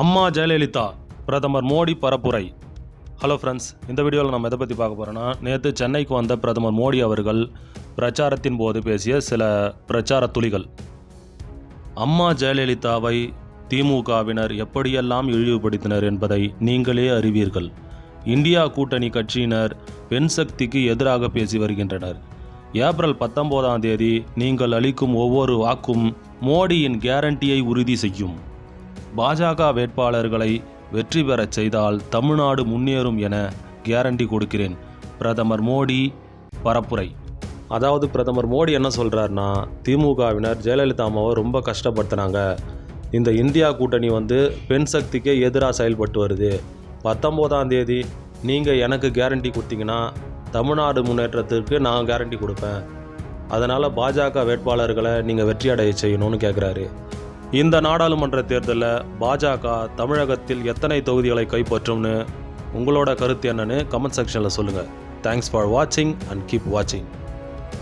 அம்மா ஜெயலலிதா பிரதமர் மோடி பரப்புரை. ஹலோ ஃப்ரெண்ட்ஸ் இந்த வீடியோவில் நம்ம எதை பற்றி பார்க்க போகிறோன்னா நேற்று சென்னைக்கு வந்த பிரதமர் மோடி அவர்கள் பிரச்சாரத்தின் போது பேசிய சில பிரச்சார துளிகள். அம்மா ஜெயலலிதாவை திமுகவினர் எப்படியெல்லாம் இழிவுபடுத்தினர் என்பதை நீங்களே அறிவீர்கள். இந்தியா கூட்டணி கட்சியினர் பெண் சக்திக்கு எதிராக பேசி வருகின்றனர். ஏப்ரல் பத்தொம்போதாம் தேதி நீங்கள் அளிக்கும் ஒவ்வொரு வாக்கும் மோடியின் கேரண்டியை உறுதி செய்யும். பாஜக வேட்பாளர்களை வெற்றி பெறச் செய்தால் தமிழ்நாடு முன்னேறும் என கேரண்டி கொடுக்கிறேன். பிரதமர் மோடி பரப்புரை. அதாவது பிரதமர் மோடி என்ன சொல்கிறாருன்னா திமுகவினர் ஜெயலலிதா அம்மாவை ரொம்ப கஷ்டப்படுத்தினாங்க. இந்த இந்தியா கூட்டணி வந்து பெண் சக்திக்கே எதிராக செயல்பட்டு வருது. பத்தொம்போதாம் தேதி நீங்கள் எனக்கு கேரண்டி கொடுத்தீங்கன்னா தமிழ்நாடு முன்னேற்றத்திற்கு நான் கேரண்டி கொடுப்பேன். அதனால் பாஜக வேட்பாளர்களை நீங்கள் வெற்றியடைய செய்யணும்னு கேட்குறாரு இந்த நாடாளுமன்ற தேர்தலில் பாஜக தமிழகத்தில் எத்தனை தொகுதிகளை கைப்பற்றும்னு உங்களோட கருத்து என்னன்னு கமெண்ட் செக்ஷனில் சொல்லுங்கள் தேங்க்ஸ் ஃபார் வாட்சிங் அண்ட் கீப் வாட்சிங்